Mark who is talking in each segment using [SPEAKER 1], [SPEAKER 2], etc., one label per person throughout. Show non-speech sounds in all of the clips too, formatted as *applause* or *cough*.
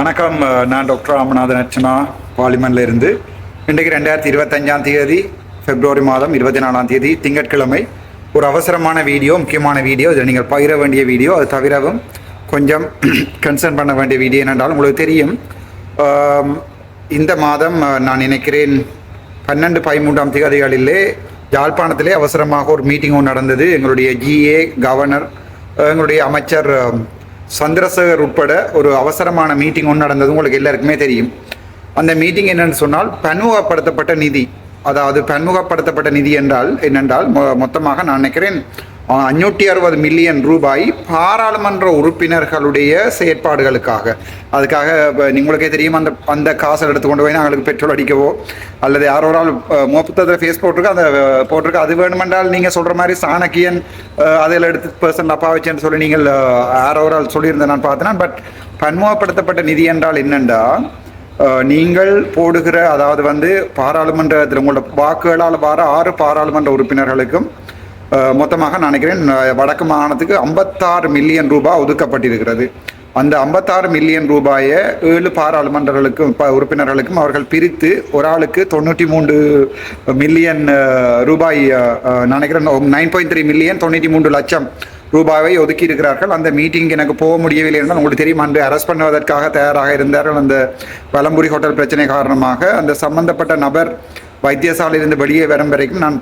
[SPEAKER 1] வணக்கம் நான் டாக்டர் ராமநாதன் அர்ச்சனா பார்லிமெண்ட்ல இருந்து. இன்றைக்கு ரெண்டாயிரத்தி இருபத்தஞ்சாம் தேதி பிப்ரவரி மாதம் இருபத்தி நாலாம் தேதி திங்கட்கிழமை. ஒரு அவசரமான வீடியோ முக்கியமான வீடியோ இதில் நீங்கள் பகிர வேண்டிய வீடியோ அது தவிரவும் கொஞ்சம் *clears throat* கன்சர்ன் பண்ண வேண்டிய வீடியோ என்னென்றால் உங்களுக்கு தெரியும். இந்த மாதம் நான் நினைக்கிறேன் பன்னெண்டு பதிமூன்றாம் தேதிகளிலே யாழ்ப்பாணத்திலே அவசரமாக ஒரு மீட்டிங் ஒன்று நடந்தது. எங்களுடைய ஜிஏ கவர்னர் எங்களுடைய அமைச்சர் சந்திரசேகர் உட்பட ஒரு அவசரமான மீட்டிங் ஒன்று நடந்தது உங்களுக்கு எல்லாருக்குமே தெரியும். அந்த மீட்டிங் என்னென்னு சொன்னால் பன்முகப்படுத்தப்பட்ட நிதி. அதாவது பன்முகப்படுத்தப்பட்ட நிதி என்றால் என்னென்றால் மொ- மொத்தமாக நான் நினைக்கிறேன் அஞ்சூற்றி அறுபது மில்லியன் ரூபாய் பாராளுமன்ற உறுப்பினர்களுடைய செயற்பாடுகளுக்காக. அதுக்காக இப்ப உங்களுக்கே தெரியும் அந்த அந்த காசை எடுத்து கொண்டு போய் நாங்களுக்கு பெட்ரோல் அடிக்கவோ அல்லது யாரோ ஒரு ஆள் முப்பத்ததில் ஃபேஸ் போட்டிருக்கோ அந்த போட்டிருக்கோ. அது வேணுமென்றால் நீங்கள் சொல்கிற மாதிரி சாணக்கியன் அதில் எடுத்து பர்சன் அப்பா வச்சேன்னு சொல்லி நீங்கள் யாரோ ஒரு ஆள் சொல்லியிருந்தேன் நான் பார்த்தேன். பட் பன்முகப்படுத்தப்பட்ட நிதி என்றால் என்னென்றா நீங்கள் போடுகிற அதாவது வந்து பாராளுமன்றத்தில் உங்களோட வாக்குகளால் வர ஆறு பாராளுமன்ற உறுப்பினர்களுக்கும் மொத்தமாக நான் நினைக்கிறேன் வடக்கு மாகாணத்துக்கு ஐம்பத்தாறு மில்லியன் ரூபாய் ஒதுக்கப்பட்டிருக்கிறது. அந்த ஐம்பத்தாறு மில்லியன் ரூபாயை ஏழு பாராளுமன்றங்களுக்கும் ப- உறுப்பினர்களுக்கும் அவர்கள் பிரித்து ஒரு ஆளுக்கு தொண்ணூற்றி மூன்று மில்லியன் ரூபாய் நினைக்கிறேன் நைன் பாயிண்ட் த்ரீ மில்லியன் தொண்ணூற்றி மூன்று லட்சம் ரூபாயை ஒதுக்கி இருக்கிறார்கள் அந்த மீட்டிங் எனக்கு போக முடியவில்லை என்றால் உங்களுக்கு தெரியும் அன்று அரெஸ்ட் பண்ணுவதற்காக தயாராக இருந்தார்கள். அந்த வலம்புரி ஹோட்டல் பிரச்சனை காரணமாக அந்த சம்பந்தப்பட்ட நபர் வைத்தியசாலையிலிருந்து வெளியே வரும் வரைக்கும் நான்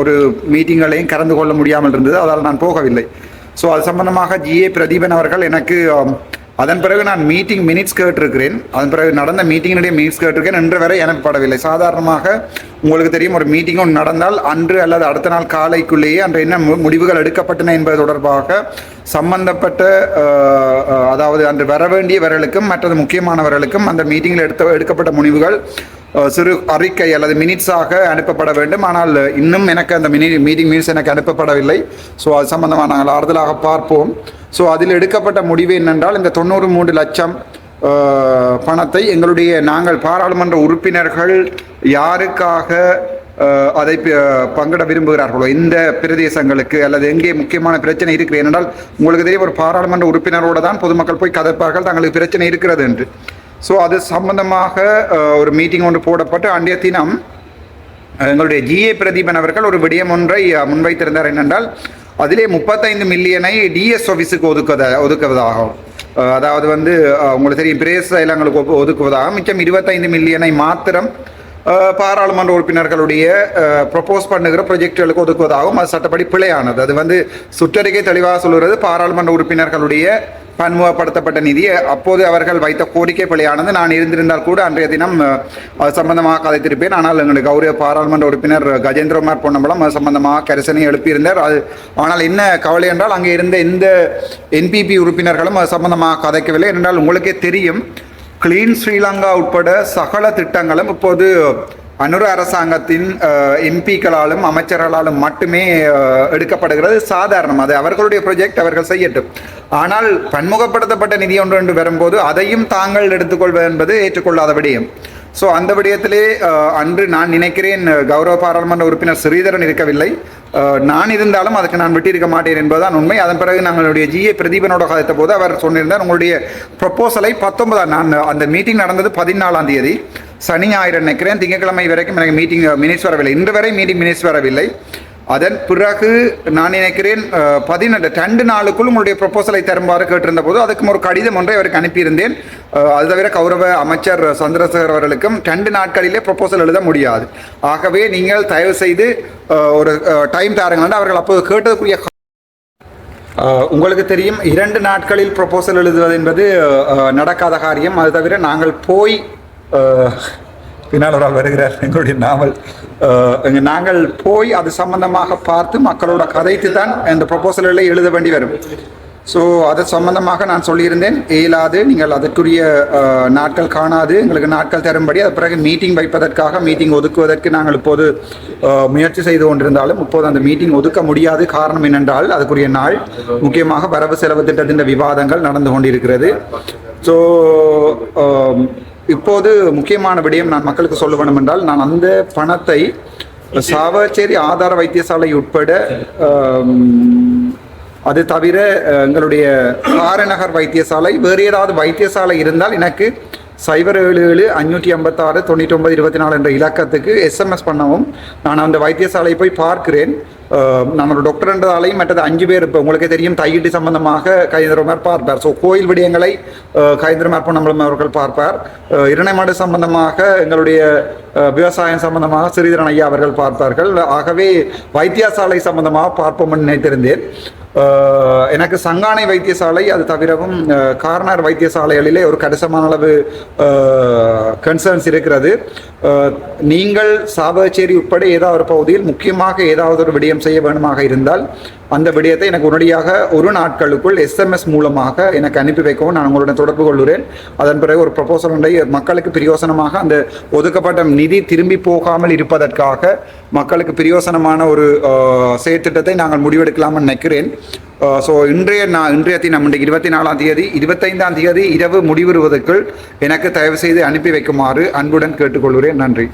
[SPEAKER 1] ஒரு மீட்டிங்களையும் கலந்து கொள்ள முடியாமல் இருந்தது. அதால் நான் போகவில்லை. ஸோ அது சம்பந்தமாக ஜிஏ பிரதீபன் அவர்கள் எனக்கு அதன் பிறகு நான் மீட்டிங் மினிட்ஸ் கேட்டிருக்கிறேன். அதன் பிறகு நடந்த மீட்டிங்கினுடைய மினிட்ஸ் கேட்டிருக்கேன். இன்று வரை எனப்படவில்லை சாதாரணமாக உங்களுக்கு தெரியும் ஒரு மீட்டிங் ஒன்று நடந்தால் அன்று அல்லது அடுத்த நாள் காலைக்குள்ளேயே அன்று என்ன மு- முடிவுகள் எடுக்கப்பட்டன என்பது தொடர்பாக சம்பந்தப்பட்ட அதாவது அன்று வர வேண்டியவர்களுக்கும் மற்றது முக்கியமானவர்களுக்கும் அந்த மீட்டிங்கில் எடுத்த எடுக்கப்பட்ட முடிவுகள் சிறு அறிக்கை அல்லது மினிட்ஸாக அனுப்பப்பட வேண்டும். ஆனால் இன்னும் எனக்கு அந்த மினி மீட்டிங் மினிட்ஸ் எனக்கு அனுப்பப்படவில்லை. ஸோ அது சம்பந்தமாக நாங்கள் ஆறுதலாக பார்ப்போம். ஸோ அதில் எடுக்கப்பட்ட முடிவு என்னென்றால் இந்த தொண்ணூறு மூன்று லட்சம் பணத்தை எங்களுடைய நாங்கள் பாராளுமன்ற உறுப்பினர்கள் யாருக்காக அதை பங்கிட விரும்புகிறார்களோ இந்த பிரதேசங்களுக்கு அல்லது எங்கே முக்கியமான பிரச்சனை இருக்கிறது ஏனென்றால் உங்களுக்கு தெரிய ஒரு பாராளுமன்ற உறுப்பினரோடு தான் பொதுமக்கள் போய் கதைப்பார்கள் தங்களுக்கு பிரச்சனை இருக்கிறது என்று. ஸோ அது சம்பந்தமாக ஒரு மீட்டிங் ஒன்று போடப்பட்டு அன்றைய தினம் எங்களுடைய ஜிஏ பிரதீபன் அவர்கள் ஒரு விடயம் ஒன்றை முன்வைத்திருந்தார் என்னென்றால் அதிலே முப்பத்தைந்து மில்லியனை டிஎஸ் ஆஃபீஸுக்கு ஒதுக்குவத ஒதுக்குவதாகும். அதாவது வந்து உங்களுக்கு தெரியும் பிரேச செயலங்களுக்கு ஒப்பு- மிச்சம் இருபத்தைந்து மில்லியனை மாத்திரம் பாராளுமன்ற உறுப்பினர்களுடைய ப்ரொப்போஸ் பண்ணுகிற ப்ரொஜெக்டுகளுக்கு ஒதுக்குவதாகவும் அது சட்டப்படி பிழையானது. அது வந்து சுற்றறிக்கை தெளிவாக சொல்கிறது பாராளுமன்ற உறுப்பினர்களுடைய பன்முகப்படுத்தப்பட்ட நிதியை அப்போது அவர்கள் வைத்த கோரிக்கை பிழையானது நான் இருந்திருந்தால் கூட அன்றைய தினம் சம்பந்தமாக கதைத்திருப்பேன். ஆனால் எங்களுக்கு கௌரவ பாராளுமன்ற உறுப்பினர் கஜேந்திரகுமார் பொன்னம்பலம் அது சம்பந்தமாக கரிசனை எழுப்பியிருந்தார். அது ஆனால் என்ன கவலை என்றால் அங்கே இருந்த எந்த என்பிபி உறுப்பினர்களும் அது சம்பந்தமாக கதைக்கவில்லை. என்றால் உங்களுக்கே தெரியும் கிளீன் ஸ்ரீலங்கா உட்பட சகல திட்டங்களும் இப்போது அனுர அரசாங்கத்தின் எம்பிக்களாலும் அமைச்சர்களாலும் மட்டுமே எடுக்கப்படுகிறது. சாதாரணம் அது. அவர்களுடைய ப்ரொஜெக்ட் அவர்கள் செய்யட்டும். ஆனால் பன்முகப்படுத்தப்பட்ட நிதி ஒன்று என்று வரும்போது அதையும் தாங்கள் எடுத்துக்கொள்வது என்பது ஏற்றுக்கொள்ளாத விடயம். ஸோ அந்த விடயத்திலே அன்று நான் நினைக்கிறேன் கௌரவ பாராளுமன்ற உறுப்பினர் ஸ்ரீதரன் இருக்கவில்லை. நான் இருந்தாலும் அதுக்கு நான் விட்டிருக்க மாட்டேன் என்பதுதான் உண்மை. அதன் பிறகு நாங்களுடைய ஜிஏ பிரதீபனோட கதைத்த போது அவர் சொன்னிருந்தார் உங்களுடைய ப்ரொப்போசலை பத்தொன்பதாம் நான் அந்த மீட்டிங் நடந்தது பதினாலாம் தேதி. சனி ஞாயிறு நினைக்கிறேன். திங்கட்கிழமை வரைக்கும் எனக்கு மீட்டிங் மினிட்ஸ் வரவில்லை. இன்று வரை மீட்டிங் மினிட்ஸ் வரவில்லை. அதன் பிறகு நான் நினைக்கிறேன் பதினெட்டு ரெண்டு நாளுக்குள் உங்களுடைய ப்ரொப்போசலை தருமாறு கேட்டிருந்த போது அதுக்கும் ஒரு கடிதம் ஒன்றை அவருக்கு அனுப்பியிருந்தேன். அது தவிர கௌரவ அமைச்சர் சந்திரசேகர் அவர்களுக்கும் ரெண்டு நாட்களிலே ப்ரொபோசல் எழுத முடியாது. ஆகவே நீங்கள் தயவு செய்து ஒரு டைம் தாருங்கள் அவர்கள் அப்போது கேட்டதுக்குரிய உங்களுக்கு தெரியும் இரண்டு நாட்களில் ப்ரொபோசல் எழுதுவது என்பது நடக்காத காரியம். அது தவிர நாங்கள் போய் பின்னால் ஒரு ஆள் வருகிறார். எங்களுடைய நாவல். நாங்கள் போய் அது சம்பந்தமாக பார்த்து மக்களோட கதைத்து தான் இந்த ப்ரொபோசல்களை எழுத வேண்டி வரும். ஸோ அது சம்பந்தமாக நான் சொல்லியிருந்தேன். இயலாது நீங்கள் அதற்குரிய நாட்கள் காணாது. எங்களுக்கு நாட்கள் தரும்படி. அது பிறகு மீட்டிங் வைப்பதற்காக மீட்டிங் ஒதுக்குவதற்கு நாங்கள் இப்போது முயற்சி செய்து கொண்டிருந்தாலும் இப்போது அந்த மீட்டிங் ஒதுக்க முடியாது. காரணம் என்னென்றால் அதுக்குரிய நாள் முக்கியமாக வரவு செலவு திட்டத்தின் விவாதங்கள் நடந்து கொண்டிருக்கிறது. ஸோ இப்போது முக்கியமான விடயம் நான் மக்களுக்கு சொல்ல வேண்டும் என்றால் நான் அந்த பணத்தை சாவச்சேரி ஆதார வைத்தியசாலை உட்பட அது தவிர எங்களுடைய ஆரநகர் வைத்தியசாலை வேறு ஏதாவது வைத்தியசாலை இருந்தால் எனக்கு சைபர் ஏழு ஏழு அஞ்சூற்றி ஐம்பத்தாறு தொண்ணூற்றி ஒன்பது இருபத்தி நாலு என்ற இலக்கத்துக்கு எஸ்எம்எஸ் பண்ணவும் நான் அந்த வைத்தியசாலையை போய் பார்க்கிறேன். நம்மளோட நான் டாக்டர் மற்றது அஞ்சு பேர் இப்போ உங்களுக்கே தெரியும் தையீட்டு சம்பந்தமாக கைந்திரமார் பார்ப்பார். ஸோ கோயில் விடயங்களை அஹ், கைந்திரமார் பொன்னம்பலம் அவர்கள் பார்ப்பார். அஹ், இரணைமாடு சம்பந்தமாக எங்களுடைய விவசாயம் சம்பந்தமாக சிறிதரன் ஐயா அவர்கள் பார்ப்பார்கள். ஆகவே வைத்தியசாலை சம்பந்தமாக பார்ப்போம் நினைத்திருந்தேன். எனக்கு சங்கானை வைத்தியசாலை அது தவிரவும் கார்னர் வைத்தியசாலைகளிலே ஒரு கணிசமான அளவு கன்சர்ன்ஸ் இருக்கிறது. நீங்கள் சாவகச்சேரி உட்பட ஏதாவது ஒரு பகுதியில் முக்கியமாக ஏதாவது ஒரு விடயம் செய்ய வேண்டுமாக இருந்தால் அந்த விடயத்தை எனக்கு உடனடியாக ஒரு நாட்களுக்குள் எஸ்எம்எஸ் மூலமாக எனக்கு அனுப்பி வைக்கவும் நான் உங்களுடன் தொடர்பு கொள்கிறேன் அதன் பிறகு ஒரு ப்ரொபோசல் ஒன்றை மக்களுக்கு பிரயோசனமாக அந்த ஒதுக்கப்பட்ட நிதி திரும்பி போகாமல் இருப்பதற்காக மக்களுக்கு பிரயோசனமான ஒரு செயற்திட்டத்தை நாங்கள் முடிவெடுக்கலாம்னு நினைக்கிறேன். ஸோ இன்றைய நான் இன்றைய தினம் இன்றைக்கு இருபத்தி நாலாம் தேதி இருபத்தைந்தாம் தேதி இரவு முடிவுறுவதற்குள் எனக்கு தயவு செய்து அனுப்பி வைக்குமாறு அன்புடன் கேட்டுக்கொள்கிறேன். நன்றி.